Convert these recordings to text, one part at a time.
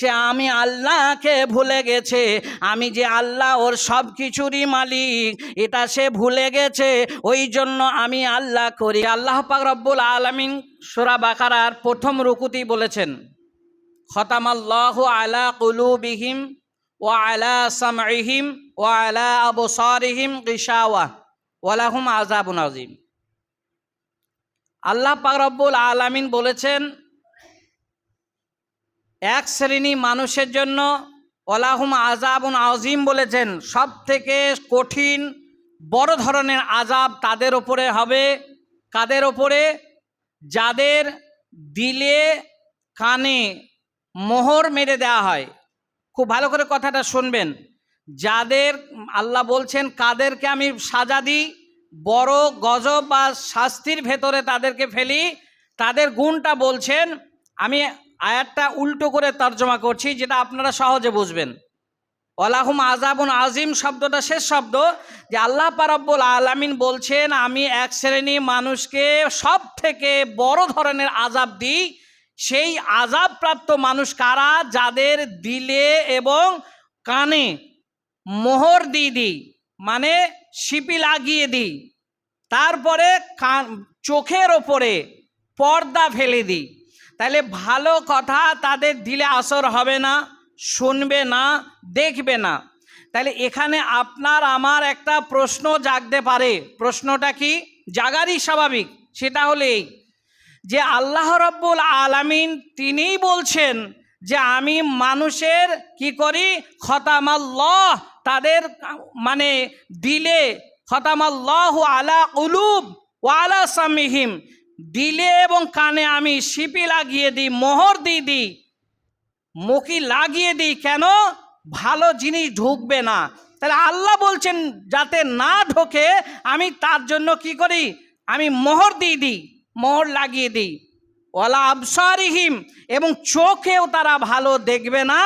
সে আমি আল্লাহকে ভুলে গেছে, আমি যে আল্লাহ ওর সব কিছুরই মালিক, এটা সে ভুলে গেছে, ওই জন্য আমি আল্লাহ করি। আল্লাহ পাক রব্বুল আলমিন সুরা বাকারার প্রথম রুকুতি বলেছেন, খতামাল্লাহ আলা কুলুবিহিম ও আলা সামহিম ও আলা আবসারিহিম গিসাওয়া ওয়ালাহুম আজাবুন আজিম আল্লাহ পাক রব্বুল আলামিন বলেছেন এক শ্রেণি মানুষের জন্য ওলাহুম আজাবুন আজিম বলেছেন সব থেকে কঠিন বড় ধরনের আজাব তাদের ওপরে হবে। কাদের ওপরে যাদের দিলে কানে মোহর মেরে দেওয়া হয়। খুব ভালো করে কথাটা শুনবেন। যাদের, আল্লাহ বলছেন, কাদেরকে আমি সাজা দিই, বড় গজব বা শাস্তির ভেতরে তাদেরকে ফেলি, তাদের গুণটা বলছেন, আমি আয়াতটা উল্টো করে তর্জমা করছি, যেটা আপনারা সহজে বুঝবেন। ওলাহুম আজাবুন আজিম শব্দটা শেষ শব্দ, যে আল্লাহ পারাব্বুল আলামিন বলছেন, আমি এক শ্রেণি মানুষকে সব থেকে বড় ধরনের আজাব দিই। সেই আজাবপ্রাপ্ত মানুষ কারা? যাদের দিলে এবং কানে মোহর দিয়ে দিই মানে শিপি লাগিয়ে দিই। তারপরে চোখের ওপরে পর্দা ফেলে দিই। তাহলে ভালো কথা তাদের দিলে আসর হবে না, শুনবে না, দেখবে না। তাহলে এখানে আপনার আমার একটা প্রশ্ন জাগতে পারে। প্রশ্নটা কি? জাগারই স্বাভাবিক, সেটা হলে এই যে আল্লাহ রব্বুল আলামিন তিনিই বলছেন যে আমি মানুষের কি করি? খতামাল্লাহ, তাদের মানে দিলে খতামাল্লাহ আলা উলুব ওয়ালা সামিহিম দিলে এবং কানে আমি শিপি লাগিয়ে দিই, মোহর দিয়ে দিই মুখি লাগিয়ে দিই, কেন? ভালো জিনিস ঢুকবে না। তাহলে আল্লাহ বলছেন, যাতে না ঢোকে, আমি তার জন্য কি করি? আমি মোহর দিয়ে দিই, মোহর লাগিয়ে দিই। ওলা আবসারিহিম, এবং চোখেও তারা ভালো দেখবে না।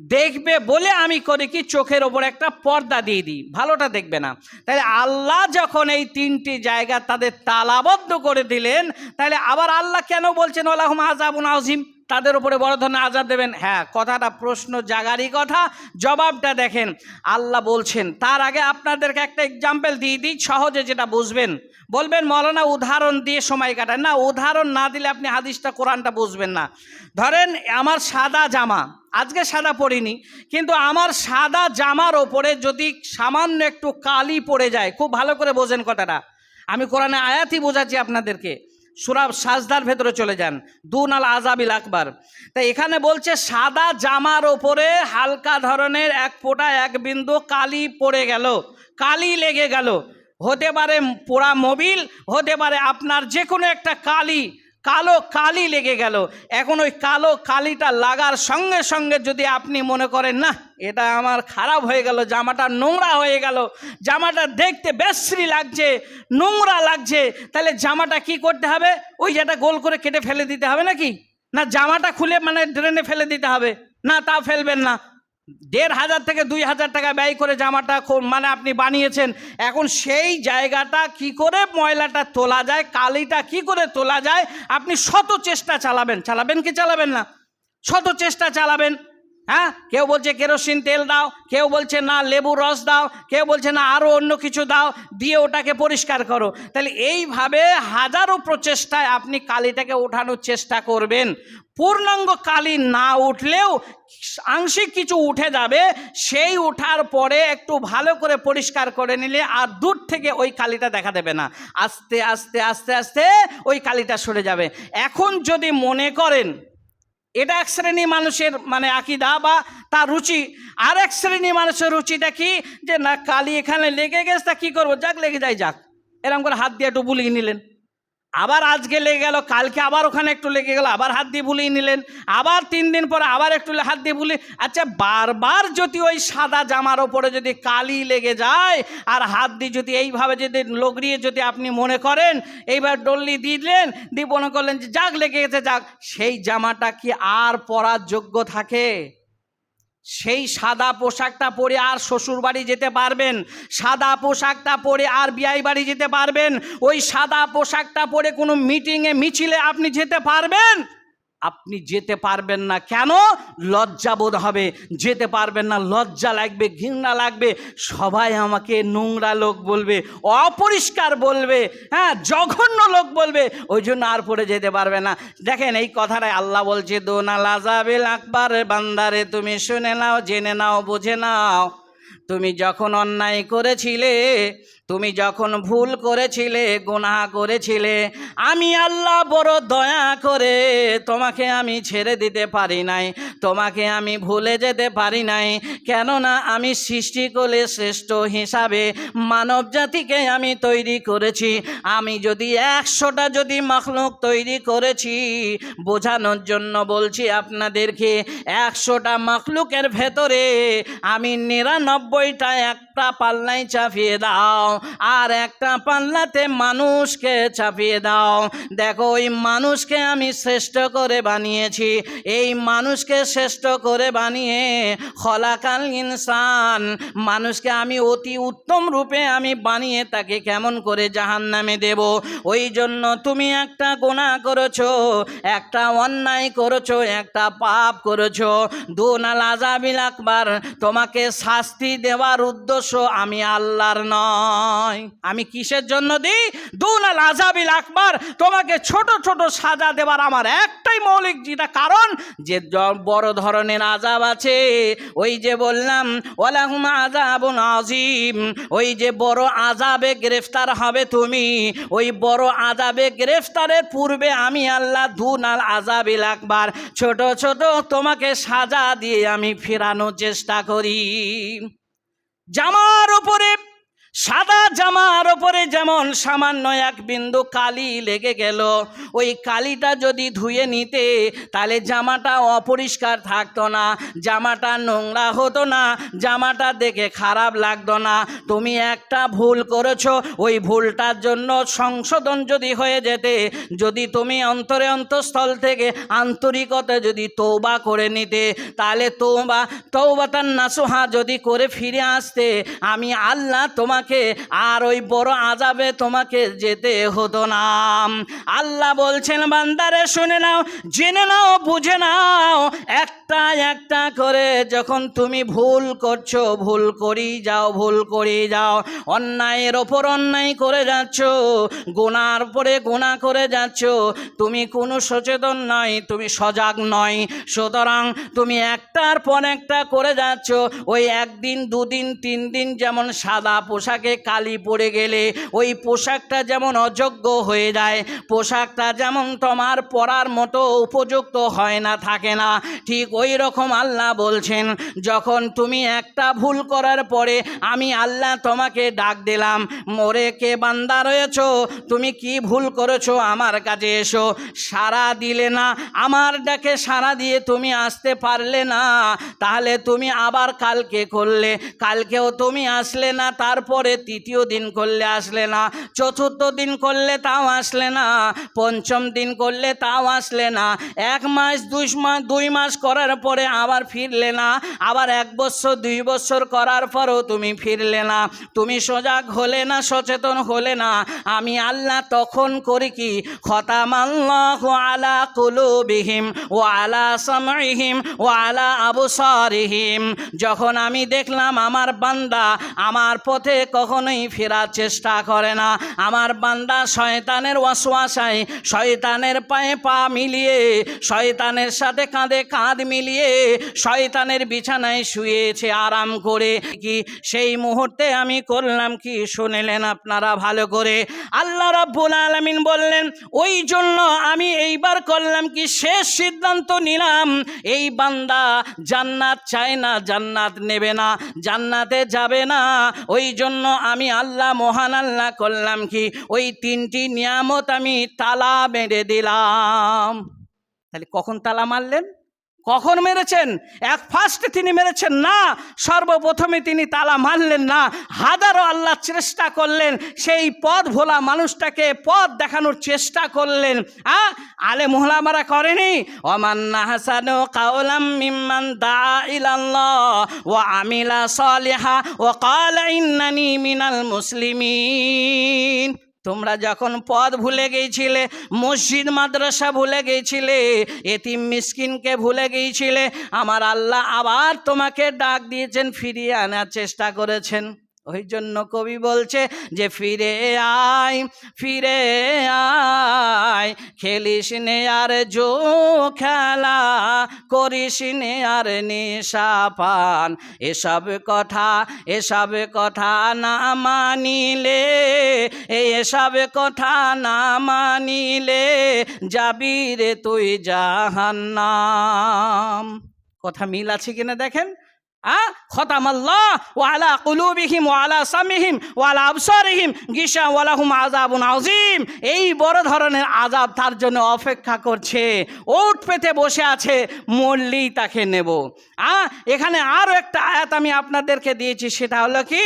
দেখবে বলে আমি করি কি চোখের ওপর একটা পর্দা দিয়ে দিই। ভালোটা দেখবে না। তাহলে আল্লাহ যখন এই তিনটি জায়গা তাদের তালাবদ্ধ করে দিলেন, তাহলে আবার আল্লাহ কেন বলছেন আল্লাহ আজাবুন আজিম তাদের উপরে বড় ধরনের আজাব দেবেন। হ্যাঁ কথাটা প্রশ্ন জাগারই কথা, জবাবটা দেখেন। আল্লাহ বলছেন, তার আগে আপনাদেরকে একটা এক্সাম্পল দিয়ে দিই, সহজে যেটা বুঝবেন। বলবেন, মৌলানা, উদাহরণ দিয়ে সময় কাটায় না, উদাহরণ না দিলে আপনি হাদিসটা, কোরআনটা বুঝবেন না। ধরেন, আমার সাদা জামা, আজকে সাদা পরিনি, কিন্তু আমার সাদা জামার ওপরে যদি সামান্য একটু কালি পড়ে যায়, খুব ভালো করে বোঝেন কথাটা। আমি কোরআনে আয়াতই বোঝাচ্ছি আপনাদেরকে। সুরাব সাজদার ভেতরে চলে যান। দুন আল আজাবিল আকবার। তাই এখানে বলছে, সাদা জামার ওপরে হালকা ধরনের এক ফোঁটা, এক বিন্দু কালি পড়ে গেল। কালি লেগে গেল। হতে পারে পোড়া মোবিল, হতে পারে আপনার যে কোনো একটা কালি। কালো কালি লেগে গেল। এখন ওই কালো কালিটা লাগার সঙ্গে সঙ্গে যদি আপনি মনে করেন না এটা আমার খারাপ হয়ে গেল, জামাটা নোংরা হয়ে গেল, জামাটা দেখতে বেশ্রী লাগছে, নোংরা লাগছে, তাহলে জামাটা কি করতে হবে? ওই যেটা গোল করে কেটে ফেলে দিতে হবে নাকি? না, জামাটা খুলে মানে ড্রেনে ফেলে দিতে হবে। না, তা ফেলবেন না। দেড় হাজার থেকে দুই হাজার টাকা ব্যয় করে জামাটা মানে আপনি বানিয়েছেন। এখন সেই জায়গাটা কি করে ময়লাটা তোলা যায়, কালিটা কি করে তোলা যায়, আপনি শত চেষ্টা চালাবেন। চালাবেন কি চালাবেন না? শত চেষ্টা চালাবেন। হ্যাঁ? কেউ বলছে কেরোসিন তেল দাও, কেউ বলছে না লেবুর রস দাও, কেউ বলছে না আরও অন্য কিছু দাও, দিয়ে ওটাকে পরিষ্কার করো। তাহলে এইভাবে হাজারো প্রচেষ্টায় আপনি কালিটাকে ওঠানোর চেষ্টা করবেন। পূর্ণাঙ্গ কালি না উঠলেও আংশিক কিছু উঠে যাবে, সেই ওঠার পরে একটু ভালো করে পরিষ্কার করে নিলে আর দূর থেকে ওই কালিটা দেখা দেবে না। আস্তে আস্তে আস্তে আস্তে ওই কালিটা সরে যাবে। এখন যদি মনে করেন এটা এক শ্রেণি মানুষের মানে আকিদা বা তার রুচি। আর এক শ্রেণি মানুষের রুচিটা কি? যে না, কালি এখানে লেগে গেছে, তা কী করব? যাক, লেগে যায় যাক। এরকম করে হাত দিয়ে একটু বুলিয়ে নিলেন। আবার আজকে লেগে গেল, কালকে আবার ওখানে একটু লেগে গেল, আবার হাত দিয়ে বুলিয়ে নিলেন, আবার তিন দিন পরে আবার একটু হাত দিয়ে বুলি আচ্ছা বারবার যদি ওই সাদা জামার ওপরে যদি কালি লেগে যায়, আর হাত দিয়ে যদি এইভাবে যদি লগড়িয়ে যদি আপনি মনে করেন, এইবার ডল্লি দিলেন, দিয়ে মনে করলেন যে যাক, লেগে গেছে, যাক, সেই জামাটা কি আর পরার যোগ্য থাকে? সেই সাদা পোশাকটা পরে আর শ্বশুর বাড়ি যেতে পারবেন। সাদা পোশাকটা পরে আর বিয়াই বাড়ি যেতে পারবেন। ওই সাদা পোশাকটা পরে কোনো মিটিংয়ে মিছিলে আপনি যেতে পারবেন। আপনি যেতে পারবেন না। কেন? লজ্জাবোধ হবে। যেতে পারবেন না, লজ্জা লাগবে, ঘৃণা লাগবে। সবাই আমাকে নোংরা লোক বলবে, অপরিষ্কার বলবে হ্যাঁ জঘন্য লোক বলবে। ওই জন্য আর পড়ে যেতে পারবে না। দেখেন, এই কথাটাই আল্লাহ বলছে, দোনা লাজাবিল আকবার, বান্দারে, তুমি শুনে নাও, জেনে নাও, বুঝে নাও। তুমি যখন অন্যায় করেছিলে তুমি যখন ভুল করেছিলে, গুনাহ করেছিলে, আমি আল্লাহ বড় দয়া করে তোমাকে আমি ছেড়ে দিতে পারি নাই, তোমাকে আমি ভুলে যেতে পারি নাই। কেননা আমি সৃষ্টি করে শ্রেষ্ঠ হিসাবে মানব জাতিকে আমি তৈরি করেছি। আমি যদি একশোটা যদি মখলুক তৈরি করেছি, বোঝানোর জন্য বলছি আপনাদেরকে, একশোটা মখলুকের ভেতরে আমি নিরানব্বইটা একটা পাল্লাই চাপিয়ে দাও। আর একটা পাল্লাতে মানুষকে চাপিয়ে দাও। দেখো, ওই মানুষকে আমি শ্রেষ্ঠ করে বানিয়েছি। এই মানুষকে শ্রেষ্ঠ করে বানিয়ে খলাকাল ইনসান, মানুষকে আমি অতি উত্তম রূপে আমি বানিয়ে তাকে কেমন করে জাহান নামে দেব? ওই জন্য তুমি একটা গোনা করেছ, একটা অন্যায় করেছ, একটা পাপ করেছ। দুনাল আজাবিল আকবার, তোমাকে শাস্তি দেওয়ার উদ্দেশ্য আমি আল্লাহর নয়। আমি কিসের জন্য দিই? দুনাল আজাবিল আকবার। তোমাকে ছোট ছোট সাজা দেওয়ার আমার একটাই মৌলিক যেটা কারণ, যে বড় ধরনের আজাব আছে। ওই যে বললাম ওলাহুম আজাবুন আজিম ওই যে বড় আজাবে গ্রেফতার হবে তুমি। ওই বড় আজাবে গ্রেফতারের পূর্বে আমি আল্লাহ দুনাল আজাবিল আকবার। ছোট ছোট তোমাকে সাজা দিয়ে আমি ফেরানোর চেষ্টা করি। জামার ওপরে সাদা জামার ওপরে যেমন সামান্য এক বিন্দু কালি লেগে গেল, ওই কালিটা যদি ধুয়ে নিতে, তাহলে জামাটা অপরিষ্কার থাকতো না, জামাটা নোংরা হতো না, জামাটা দেখে খারাপ লাগতো না। তুমি একটা ভুল করেছ, ওই ভুলটার জন্য সংশোধন যদি হয়ে যেতে, যদি তুমি অন্তরে অন্তঃস্থল থেকে আন্তরিকতা যদি তৌবা করে নিতে, তাহলে তৌবা তৌবাতার নাসুহা যদি করে ফিরে আসতে, আমি আল্লাহ তোমাকে, আর ওই বড় আজাবে তোমাকে যেতে হতো না। আল্লাহ বলছেন, বান্দারে শুনে নাও, জেনে নাও, বুঝে নাও, একটা একটা করে যখন তুমি ভুল করছ, ভুল করি যাও, ভুল করি যাও, অন্যায়ের ওপর অন্যায় করে যাচ্ছ, গোনার পরে গোনা করে যাচ্ছ, তুমি কোনো সচেতন নয়, তুমি সজাগ নয়। সুতরাং তুমি একটার পর একটা করে যাচ্ছ, ওই একদিন, দুদিন তিন দিন যেমন সাদা পোশাকে কালি পড়ে গেলে ওই পোশাকটা যেমন অযোগ্য হয়ে যায়, পোশাকটা যেমন তোমার পরার মতো উপযুক্ত হয় না, থাকে না। ঠিক ওই রকম আল্লাহ বলছেন, যখন তুমি একটা ভুল করার পরে আমি আল্লাহ তোমাকে ডাক দিলাম, মোরে কে বান্দা রয়েছ? তুমি কি ভুল করেছ? আমার কাছে এসো। সারা দিলে না, আমার ডাকে সারা দিয়ে তুমি আসতে পারলে না। তাহলে তুমি আবার কালকে করলে, কালকেও তুমি আসলে না, তারপরে তৃতীয় দিন করলে আসলে না, চতুর্থ দিন করলে তাও আসলে না, পঞ্চম দিন করলে তাও আসলে না, এক মাস, দুই মাস দুই মাস করার পরে আবার ফিরলে না, আবার এক বছর, দুই বছর করার পরও তুমি ফিরলে না, তুমি সজাগ হলে না, সচেতন হলে না, আমি আল্লাহ তখন করি কি খতামাল্লাহ আলা কুলুবিহিম ও আলা সামরিহিম ও আলা আবসারিহিম, যখন আমি দেখলাম আমার বান্দা আমার পথে কখনোই ফেরার চেষ্টা করে না। আমার বান্দা শয়তানের ওয়াসওয়াসায়, শয়তানের পায়ে পা মিলিয়ে, শয়তানের সাথে কাঁধে কাঁধ মিলিয়ে শয়তানের বিছানায় শুয়েছে, আরাম করে। কি সেই মুহূর্তে আমি করলাম কি শুনলেন আপনারা ভালো করে? আল্লাহ রাব্বুল আলামিন বললেন, ওই জন্য আমি এইবার করলাম কি শেষ সিদ্ধান্ত নিলাম। এই বান্দা জান্নাত চায় না, জান্নাত নেবে না, জান্নাতে যাবে না। ওই জন্য আমি আল্লাহ মহান আল্লাহ করলাম কি? ওই তিনটি নিয়ামত আমি তালা বেঁধে দিলাম। তাহলে কখন তালা মারলেন? কখন মেরেছেন? এক ফার্স্টে তিনি মেরেছেন না, সর্বপ্রথমে তিনি তালা মারলেন না, হাজারো আল্লাহ চেষ্টা করলেন, সেই পদ ভোলা মানুষটাকে পদ দেখানোর চেষ্টা করলেন। আ, আলে মোহলামারা করেনি? ওমান্না হাসানো দা ইলাল্লাহ ও আমিলা ও কালা ইন্নানি মিনাল মুসলিমিন। তোমরা যখন পদ ভুলে গিয়েছিলে মসজিদ, মাদ্রাসা ভুলে গিয়েছিলে এতিম মিসকিনকে ভুলে গিয়েছিলে আমার আল্লাহ আবার তোমাকে ডাক দিয়েছেন, ফিরিয়ে আনার চেষ্টা করেছেন। ওই জন্য কবি বলছে যে, ফিরে আয় ফিরে আয়, খেলিস নে আর জো খেলা, করিস নে আর নেশা পান, এসব কথা এসব কথা না মানিলে এসব কথা না মানিলে যাবি রে তুই জাহান্নাম। কথা মিল আছে কিনা দেখেন? খতাম আল্লাহ ওয়ালা কুলুবিহিম ওয়ালা সামিহিম ওয়ালা আবসারিহিম গিসা ওয়ালাহুম আযাবুন আযীম। এই বড় ধরনের আজাব তার জন্য অপেক্ষা করছে। ওট পেতে বসে আছে, মরলেই তাকে নেব। আ, এখানে আরও একটা আয়াত আমি আপনাদেরকে দিয়েছি, সেটা হলো কি,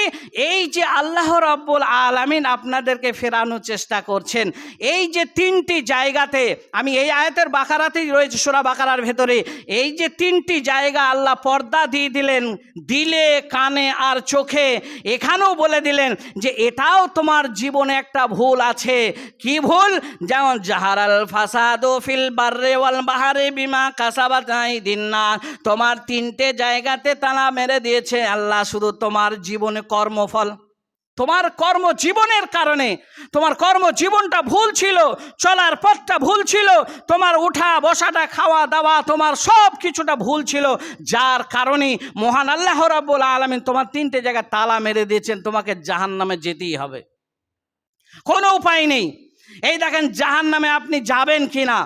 এই যে আল্লাহ রব্বুল আলামিন আপনাদেরকে ফেরানোর চেষ্টা করছেন, এই যে তিনটি জায়গাতে, আমি এই আয়াতের বাকারাতেই রয়েছে, সোরা বাকারার ভেতরে এই যে তিনটি জায়গা আল্লাহ পর্দা দিয়ে দিলেন দিলে কানে আর চোখে। এখানেও বলে দিলেন যে, এটাও তোমার জীবনে একটা ভুল আছে। কি ভুল? যেমন, জাহারাল ফাসাদ ফিল বার্রে ওয়াল বাহারে বিমা কাসাবাহি দিন না তোমার তিনটে জায়গাতে তালা মেরে দিয়েছে আল্লাহ, শুধু তোমার জীবনে কর্মফল। তোমার কর্ম জীবনের কারণে, তোমার কর্ম জীবনটা ভুল ছিল, চলার পথটা ভুল ছিল, তোমার উঠা বসাটা খাওয়া দাওয়া তোমার সব কিছুটা ভুল ছিল। যার কারণে মহান আল্লাহ রাব্বুল আলমিন তোমার তিনটে জায়গায় তালা মেরে দিয়েছেন, তোমাকে জাহান নামে যেতেই হবে। কোনো উপায় নেই। এই দেখেন জাহান নামে আপনি যাবেন কি না